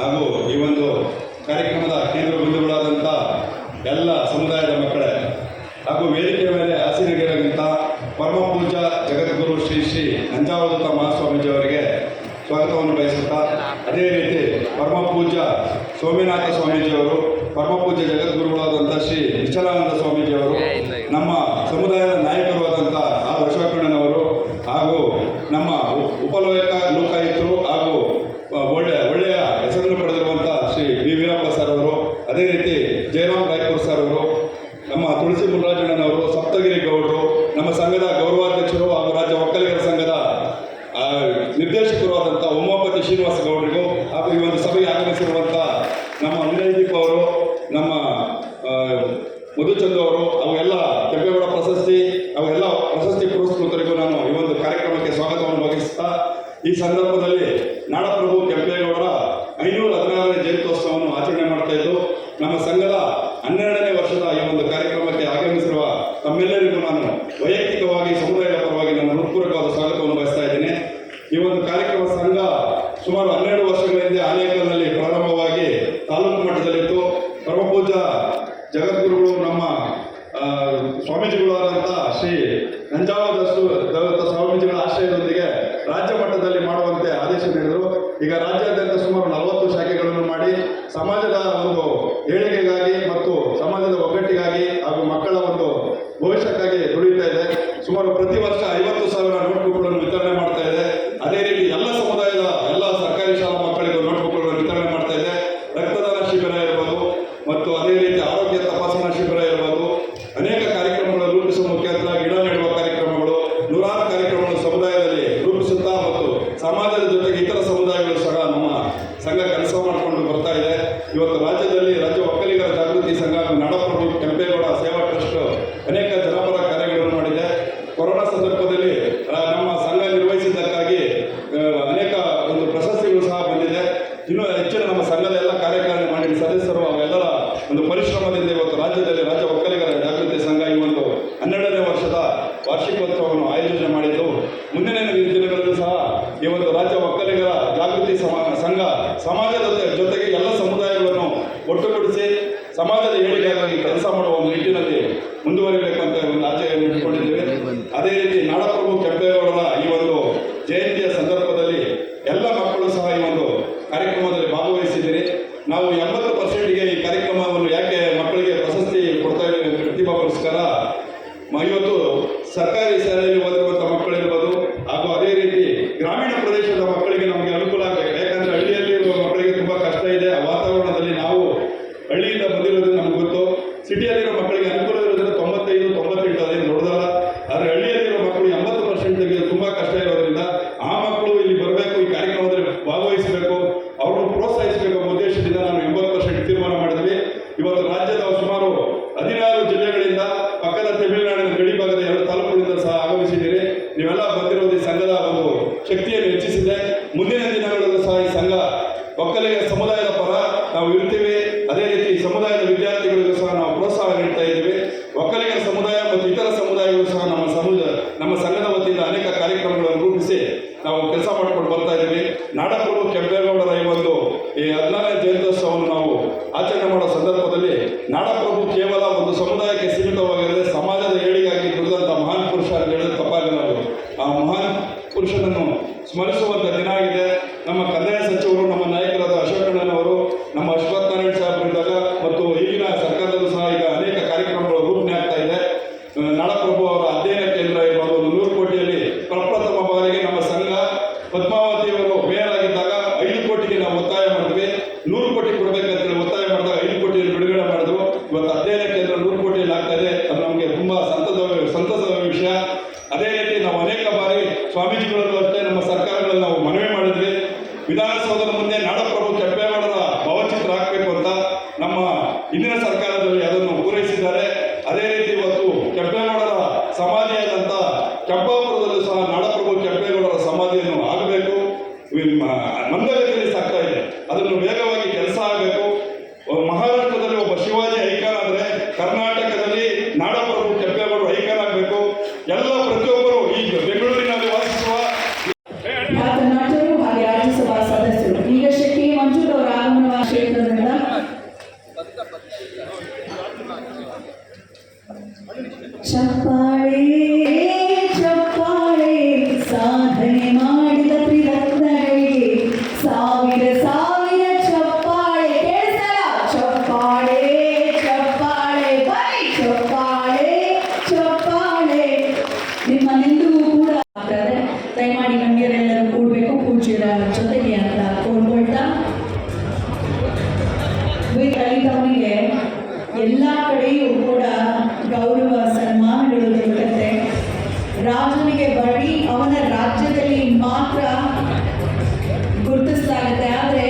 ಹಾಗೂ ಈ ಒಂದು ಕಾರ್ಯಕ್ರಮದ ಕೇಂದ್ರ ಬಿಂದುಗಳಾದಂಥ ಎಲ್ಲ ಸಮುದಾಯದ ಮಕ್ಕಳೇ ಹಾಗೂ ವೇದಿಕೆಯ ಮೇಲೆ ಆಸೀನಗಿರದಂಥ ಪರಮ ಪೂಜಾ ಜಗದ್ಗುರು ಶ್ರೀ ಶ್ರೀ ನಂಜಾವದತ್ತ ಮಹಾಸ್ವಾಮೀಜಿಯವರಿಗೆ ಸ್ವಾಗತವನ್ನು ಬಯಸುತ್ತಾ ಅದೇ ರೀತಿ ಪರಮ ಪೂಜಾ ಸೋಮನಾಥ ಸ್ವಾಮೀಜಿಯವರು ಪರಮ ಪೂಜೆ ಜಗದ್ಗುರುಗಳಾದಂಥ ಶ್ರೀ ವಿಚಲಾನಂದ ಸ್ವಾಮಿ ಈ ಸಂದರ್ಭದಲ್ಲಿ ನಾಡಪ್ರಭು ಕೆಂಪೇಗೌಡ ಒಟ್ಟುಗೂಡಿಸಿ ಸಮಾಜದ ಏಳಿಗೆಗಾಗಿ ಕೆಲಸ ಮಾಡುವ ಒಂದು ನಿಟ್ಟಿನಲ್ಲಿ ಮುಂದುವರಿಬೇಕಂತ ಒಂದು ಆಚೆಯನ್ನು ಇಟ್ಕೊಂಡಿದ್ದೇವೆ ಅದೇ ರೀತಿ ನಾಡಪ್ರಭು ಕೆಂಪೇಗೌಡರ ಈ ಒಂದು ಜಯಂತಿಯ ಸಂದರ್ಭದಲ್ಲಿ ಎಲ್ಲ ಮಕ್ಕಳು ಸಹ ಈ ಒಂದು ಕಾರ್ಯಕ್ರಮದಲ್ಲಿ ಭಾಗವಹಿಸಿದ್ದೀರಿ. ನಾವು ಎಂಬತ್ತು ಪರ್ಸೆಂಟ್ಗೆ ಈ ಕಾರ್ಯಕ್ರಮವನ್ನು ಯಾಕೆ ಮಕ್ಕಳಿಗೆ ಪ್ರಶಸ್ತಿ ಕೊಡ್ತಾ ಇದ್ದೇವೆ ಪ್ರತಿಭಾ ಪುರಸ್ಕಾರ ಮಯೂರ್ ಸೂಚಿಸಿದೆ ಮುಂದಿನ ದಿನಗಳಲ್ಲೂ ಸಹ ಈ ಸಂಘ ಒಕ್ಕಲಿಗ ಸಮುದಾಯದ ಪರ ನಾವು ಇರ್ತೇವೆ ಅದೇ ರೀತಿ ಸಮುದಾಯದ ವಿದ್ಯಾರ್ಥಿಗಳಿಗೂ ಸಹ ನಾವು ಪ್ರೋತ್ಸಾಹ ನೀಡ್ತಾ ಇದ್ದೇವೆ. ಒಕ್ಕಲಿಗ ಸಮುದಾಯ ಮತ್ತು ಇತರ ಸಮುದಾಯಗಳು ಸಹ ನಮ್ಮ ಸಮುದ, ನಮ್ಮ ಸಂಘದ ವತಿಯಿಂದ ಅನೇಕ ಕಾರ್ಯಕ್ರಮಗಳನ್ನು ರೂಪಿಸಿ ನಾವು ಕೆಲಸ ಮಾಡಿಕೊಂಡು ಬರ್ತಾ ಇದ್ದೀವಿ. ನಾಡಪ್ರಭು ಕೆಂಪೇಗೌಡರ ಈ ಒಂದು ಈ ಹದಿನಾರನೇ ಜಯಂತ್ಯೋತ್ಸವವನ್ನು ನಾವು ಆಚರಣೆ ಮಾಡೋ ಸಂದರ್ಭದಲ್ಲಿ ನಾಡಪ್ರಭು ನಿಮ್ಮ ಮಂದಗತಿಯಲ್ಲಿ ಸಾಕ್ತಾ ಇದೆ. ಅದನ್ನು ವೇಗವಾಗಿ ಬರೀ ಅವನ ರಾಜ್ಯದಲ್ಲಿ ಮಾತ್ರ ಗುರುತಿಸಲಾಗುತ್ತೆ. ಆದರೆ